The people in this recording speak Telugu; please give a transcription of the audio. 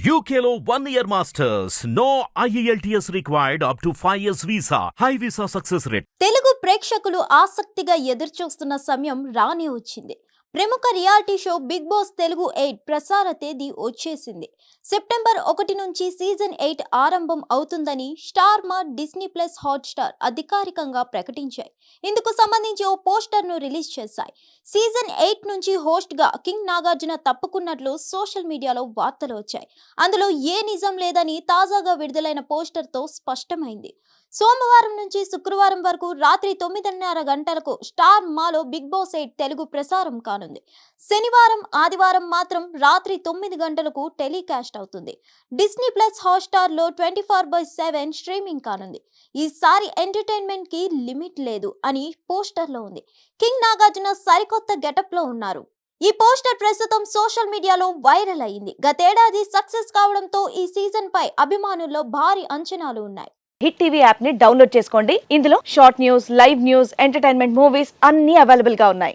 యూకేలో one year masters no IELTS required up to five years visa high visa success rate Telugu ప్రేక్షకులు ఆసక్తిగా ఎదురుచూస్తున్న సమయం రాని వచ్చింది ప్రముఖ reality show Bigg Boss Telugu eight ప్రసార తేదీ వచ్చేసింది. సెప్టెంబర్ ఒకటి నుంచి సీజన్ ఎయిట్ ఆరంభం అవుతుందని స్టార్ మా డిస్నీ ప్లస్ హాట్స్టార్ అధికారికంగా ప్రకటించాయి. ఇందుకు సంబంధించి ఓ పోస్టర్ను రిలీజ్ చేశాయి. సీజన్ ఎయిట్ నుంచి హోస్ట్గా కింగ్ నాగార్జున తప్పుకున్నట్లు సోషల్ మీడియాలో వార్తలు వచ్చాయి. అందులో ఏ నిజం లేదని తాజాగా విడుదలైన పోస్టర్తో స్పష్టమైంది. సోమవారం నుంచి శుక్రవారం వరకు రాత్రి తొమ్మిదిన్నర గంటలకు స్టార్ మాలో బిగ్ బాస్ ఎయిట్ తెలుగు ప్రసారం కాను కానుంది. శనివారం ఆదివారం మాత్రం రాత్రి తొమ్మిది గంటలకు టెలికాస్ట్ అవుతుంది. Disney plus హాట్స్టార్లో twenty four by seven streaming కానుంది. ఈసారి ఎంటర్టైన్మెంట్కి లిమిట్ లేదు అని పోస్టర్లో ఉంది. కింగ్ నాగార్జున సరికొత్త గెటప్లో ఉన్నారు. ఈ పోస్టర్ ప్రస్తుతం సోషల్ మీడియాలో వైరల్ అయింది గతేడాది సక్సెస్ కావడంతో ఈ సీజన్ పై అభిమానుల్లో భారీ అంచనాలు ఉన్నాయి. హిట్ టీవీ యాప్ని డౌన్లోడ్ చేసుకోండి. ఇందులో short news live news entertainment movies అన్ని అవైలబుల్గా ఉన్నాయి.